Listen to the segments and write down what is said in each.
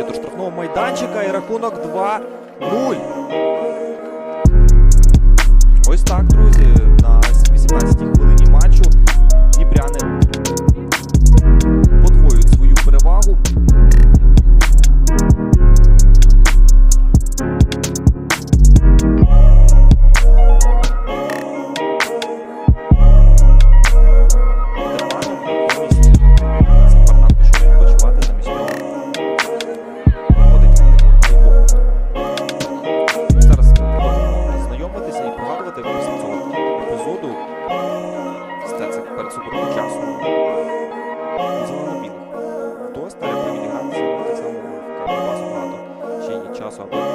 лінію до штрафного майданчика і рахунок 2-0. Ось так, друзі, на 18-й хвилині. Перед супером часом. Зелено-біло. Хто стає ну, так само в Карпасу багато ще є часу, аби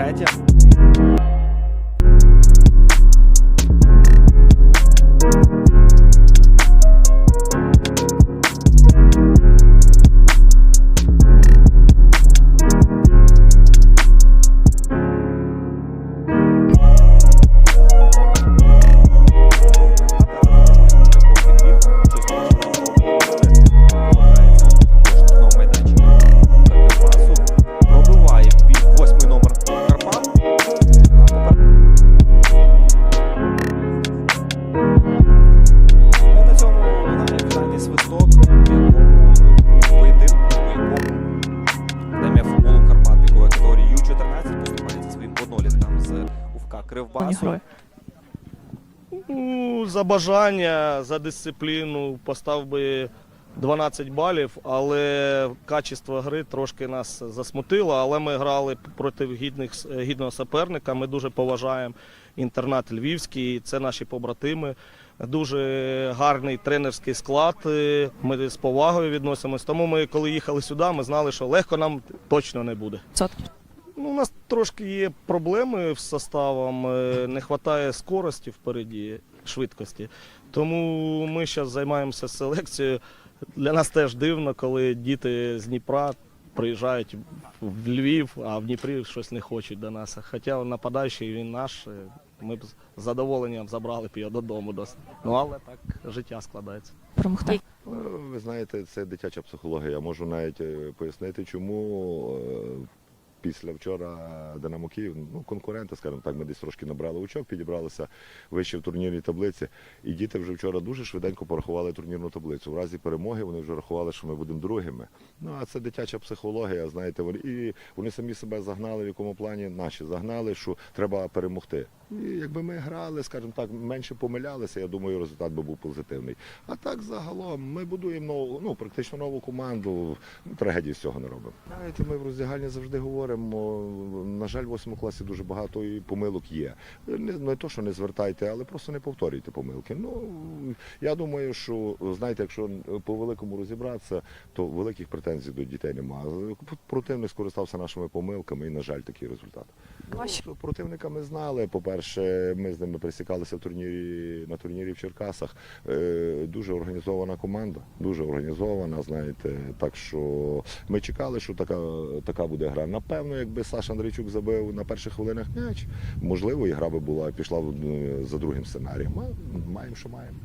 Забиває Кривбасу. герої. Ну, за бажання, за дисципліну постав би 12 балів, але качество гри трошки нас засмутило. Але ми грали проти гідних, гідного суперника. Ми дуже поважаємо інтернат львівський, це наші побратими. Дуже гарний тренерський склад. е, Ми з повагою відносимось. Тому ми, коли їхали сюди, ми знали, що легко нам точно не буде. Ну, у нас трошки є проблеми з составом, е, не вистачає скорості впереді, швидкості. Тому ми зараз займаємося селекцією. Для нас теж дивно, коли діти з Дніпра приїжджають в Львів, а в Дніпрі щось не хочуть до нас. Хоча нападаючий він наш, е, ми б з задоволенням забрали б його додому. досить. Ну але так життя складається. Ну, Ви знаєте, це дитяча психологія. Я можу навіть е, пояснити, чому е, після вчора Динамо Київ, ну, конкуренти, скажімо так, ми десь трошки набрали очок, підібралися вище в турнірній таблиці. І діти вже вчора дуже швиденько порахували турнірну таблицю. В разі перемоги вони вже рахували, що ми будемо другими. Ну а це дитяча психологія, знаєте, і вони самі себе загнали, в якому плані наші загнали, що треба перемогти. І якби ми грали, скажімо так, менше помилялися, я думаю, результат би був позитивний. А так загалом ми будуємо нову, ну практично нову команду. Трагедії з цього не робимо. Знаєте, ми в роздягальні завжди говоримо. На жаль, в восьмому класі дуже багато і помилок є. Не, не то, що не звертайте, але просто не повторюйте помилки. Ну я думаю, що знаєте, якщо по великому розібратися, то великих претензій до дітей немає. Противник скористався нашими помилками і, на жаль, такий результат. Ну, противника ми знали. По-перше, ми з ними пересікалися в турнірі на турнірі в Черкасах. Е, Дуже організована команда, дуже організована, знаєте. Так що ми чекали, що така, така буде гра. Напевно, якби Саша Андрійчук забив на перших хвилинах м'яч, можливо, і гра би була пішла е, за другим сценарієм. Маємо, що маємо.